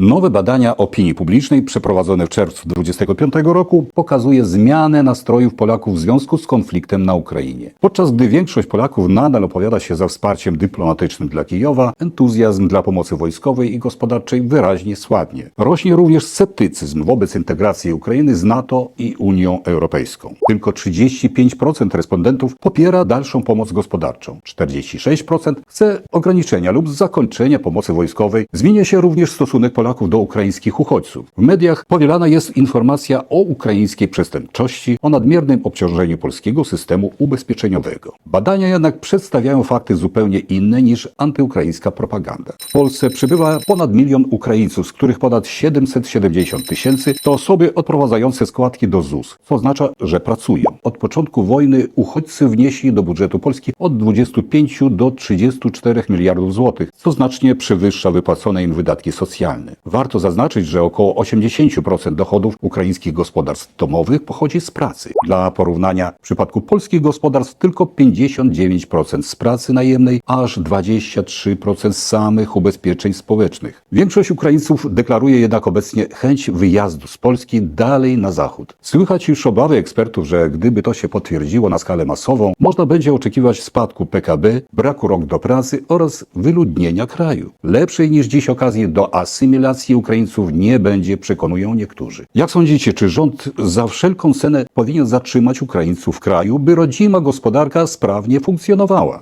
Nowe badania opinii publicznej przeprowadzone w czerwcu 2025 roku pokazuje zmianę nastrojów Polaków w związku z konfliktem na Ukrainie. Podczas gdy większość Polaków nadal opowiada się za wsparciem dyplomatycznym dla Kijowa, entuzjazm dla pomocy wojskowej i gospodarczej wyraźnie słabnie. Rośnie również sceptycyzm wobec integracji Ukrainy z NATO i Unią Europejską. Tylko 35% respondentów popiera dalszą pomoc gospodarczą. 46% chce ograniczenia lub zakończenia pomocy wojskowej. Zmienia się również stosunek Polaków do ukraińskich uchodźców. W mediach powielana jest informacja o ukraińskiej przestępczości, o nadmiernym obciążeniu polskiego systemu ubezpieczeniowego. Badania jednak przedstawiają fakty zupełnie inne niż antyukraińska propaganda. W Polsce przybywa ponad milion Ukraińców, z których ponad 770 tysięcy to osoby odprowadzające składki do ZUS, co oznacza, że pracują. Od początku wojny uchodźcy wnieśli do budżetu Polski od 25 do 34 miliardów złotych, co znacznie przewyższa wypłacone im wydatki socjalne. Warto zaznaczyć, że około 80% dochodów ukraińskich gospodarstw domowych pochodzi z pracy. Dla porównania, w przypadku polskich gospodarstw tylko 59% z pracy najemnej, aż 23% z samych ubezpieczeń społecznych. Większość Ukraińców deklaruje jednak obecnie chęć wyjazdu z Polski dalej na zachód. Słychać już obawy ekspertów, że gdyby to się potwierdziło na skalę masową, można będzie oczekiwać spadku PKB, braku rąk do pracy oraz wyludnienia kraju. Lepszej niż dziś okazji do asymilacji Ukraińców nie będzie, przekonują niektórzy. Jak sądzicie, czy rząd za wszelką cenę powinien zatrzymać Ukraińców w kraju, by rodzima gospodarka sprawnie funkcjonowała?